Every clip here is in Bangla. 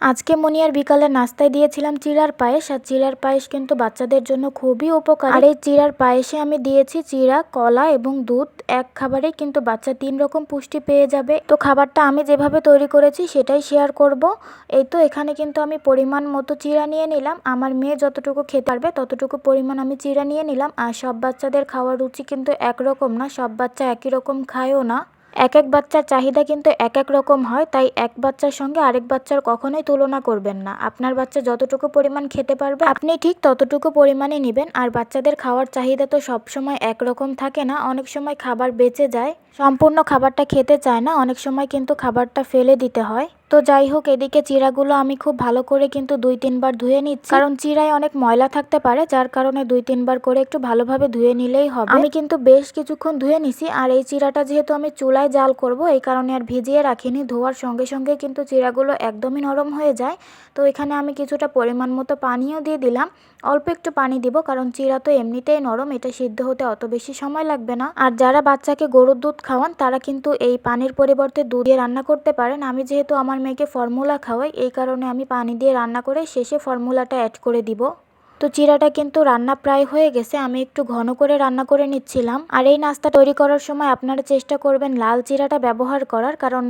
আজকে মনিয়ার বিকালে নাস্তায় দিয়েছিলাম চিড়ার পায়েস, আর চিড়ার পায়েস কিন্তু বাচ্চাদের জন্য খুবই উপকার। আর এই চিড়ার পায়েসে আমি দিয়েছি চিড়া, কলা এবং দুধ। এক খাবারে কিন্তু বাচ্চা তিন রকম পুষ্টি পেয়ে যাবে। তো খাবারটা আমি যেভাবে তৈরি করেছি সেটাই শেয়ার করব। এই তো এখানে কিন্তু আমি পরিমাণ মতো চিড়া নিয়ে নিলাম। আমার মেয়ে যতটুকু খেতে পারবে ততটুকু পরিমাণ আমি চিড়া নিয়ে নিলাম। আর সব বাচ্চাদের খাওয়ার রুচি কিন্তু একরকম না, সব বাচ্চা একই রকম খায়ও না। এক এক বাচ্চার চাহিদা কিন্তু এক এক রকম হয়, তাই এক বাচ্চার সঙ্গে আরেক বাচ্চার কখনোই তুলনা করবেন না। আপনার বাচ্চা যতটুকু পরিমাণ খেতে পারবে, আপনি ঠিক ততটুকু পরিমাণে নেবেন। আর বাচ্চাদের খাওয়ার চাহিদা তো সবসময় একরকম থাকে না। অনেক সময় খাবার বেঁচে যায়, সম্পূর্ণ খাবারটা খেতে চায় না, অনেক সময় কিন্তু খাবারটা ফেলে দিতে হয়। তো যাই হোক, এদিকে চিড়াগুলো আমি খুব ভালো করে কিন্তু দুই তিনবার ধুয়ে নিচ্ছি। কারণ চিরায় অনেক ময়লা থাকতে পারে, যার কারণে দুই তিনবার করে একটু ভালোভাবে ধুয়ে নিলেই হবে। আমি কিন্তু বেশ কিছুক্ষণ ধুয়ে নিছি, আর এই চিরাটা যেহেতু আমি চুলায় জাল করব, এই কারণে আর ভিজিয়ে রাখিনি। ধোয়ার সঙ্গে সঙ্গে কিন্তু চিরাগুলো একদমই নরম হয়ে যায়। তো এখানে আমি কিছুটা পরিমাণ মতো পানিও দিয়ে দিলাম। অল্প একটু পানি দিব, কারণ চিড়া তো এমনিতেই নরম, এটা সিদ্ধ হতে অত বেশি সময় লাগবে না। আর যারা বাচ্চাকে গরুর দুধ খাওয়ান, তারা কিন্তু এই পানির পরিবর্তে দুধ দিয়ে রান্না করতে পারেন। আমি যেহেতু আমার মেয়েকে ফর্মুলা খাওয়াই, এই কারণে আমি পানি দিয়ে রান্না করে শেষে ফর্মুলাটা অ্যাড করে দিব। তো চিরাটা কিন্তু রান্না প্রায় হয়ে গেছে, আমি একটু ঘন করে রান্না করে নিচ্ছিলাম। আর এই নাস্তা তৈরি করার সময় আপনারা চেষ্টা করবেন লাল চিরাটা ব্যবহার করার, কারণ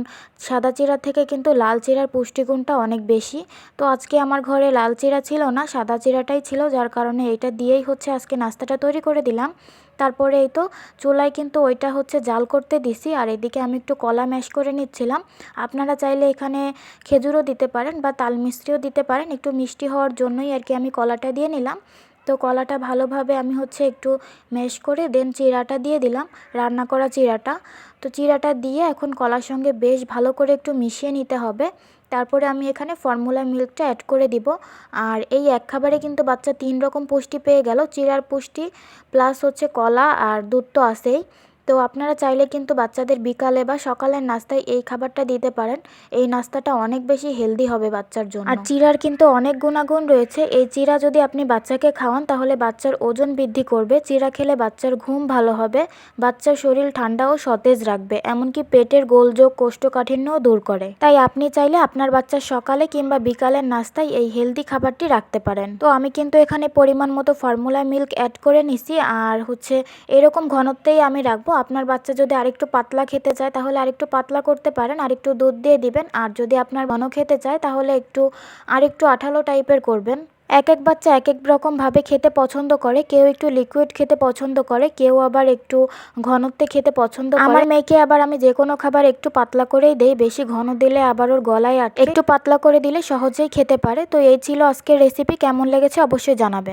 সাদা চিরা থেকে কিন্তু লাল চিরার পুষ্টিগুণটা অনেক বেশি। তো আজকে আমার ঘরে লাল চিরা ছিল না, সাদা চিরাটাই ছিল, যার কারণে এটা দিয়েই হচ্ছে আজকে নাস্তাটা তৈরি করে দিলাম। তারপরে এই তো চুলায় কিন্তু ওইটা হচ্ছে জাল করতে দিছি, আর এদিকে আমি একটু কলা ম্যাশ করে নিচ্ছিলাম। আপনারা চাইলে এখানে খেজুরও দিতে পারেন বা তাল মিষ্টিও দিতে পারেন, একটু মিষ্টি হওয়ার জন্যই আর কি আমি কলাটা দিয়ে নিলাম। তো কলাটা ভালোভাবে আমি হচ্ছে একটু ম্যাশ করে দেন চিরাটা দিয়ে দিলাম, রান্না করা চিরাটা। তো চিরাটা দিয়ে এখন কলার সঙ্গে বেশ ভালো করে একটু মিশিয়ে নিতে হবে। তারপরে আমি এখানে ফর্মুলা মিল্কটা অ্যাড করে দিব। আর এই এক খাবারে কিন্তু বাচ্চা তিন রকম পুষ্টি পেয়ে গেল, চিরার পুষ্টি প্লাস হচ্ছে কলা আর দুধ তো আছেই। তো আপনারা চাইলে কিন্তু বাচ্চাদের বিকালে বা সকালের নাস্তায় এই খাবারটা দিতে পারেন। এই নাস্তাটা অনেক বেশি হেলদি হবে বাচ্চার জন্য। আর চিড়ার কিন্তু অনেক গুণাগুণ রয়েছে। এই চিরা যদি আপনি বাচ্চাকে খাওয়ান, তাহলে বাচ্চার ওজন বৃদ্ধি করবে। চিরা খেলে বাচ্চার ঘুম ভালো হবে, বাচ্চার শরীর ঠান্ডা ও সতেজ রাখবে, এমনকি পেটের গোলযোগ, কোষ্ঠকাঠিন্যও দূর করে। তাই আপনি চাইলে আপনার বাচ্চার সকালে কিংবা বিকালের নাস্তায় এই হেলদি খাবারটি রাখতে পারেন। তো আমি কিন্তু এখানে পরিমাণ মতো ফর্মুলা মিল্ক অ্যাড করে নিছি, আর হচ্ছে এরকম ঘনত্বেই আমি রাখব। আপনার বাচ্চা যদি আরেকটু পাতলা খেতে চায় তাহলে আরেকটু পাতলা করতে পারেন আরেকটু দুধ দিয়ে দিবেন। আর যদি আপনার ঘন খেতে চায় তাহলে একটু আরেকটু আঠালো টাইপের করবেন। এক এক বাচ্চা এক এক রকমভাবে খেতে পছন্দ করে। কেউ একটু লিকুইড খেতে পছন্দ করে কেউ আবার একটু ঘনত্বে খেতে পছন্দ করে। আমার মেয়েকে আবার আমি যে কোনো খাবার একটু পাতলা করেই দেই বেশি ঘন দিলে আবার ওর গলায় আটকে। একটু পাতলা করে দিলে সহজেই খেতে পারে। তো এই ছিল আজকের রেসিপি কেমন লেগেছে অবশ্যই জানাবেন।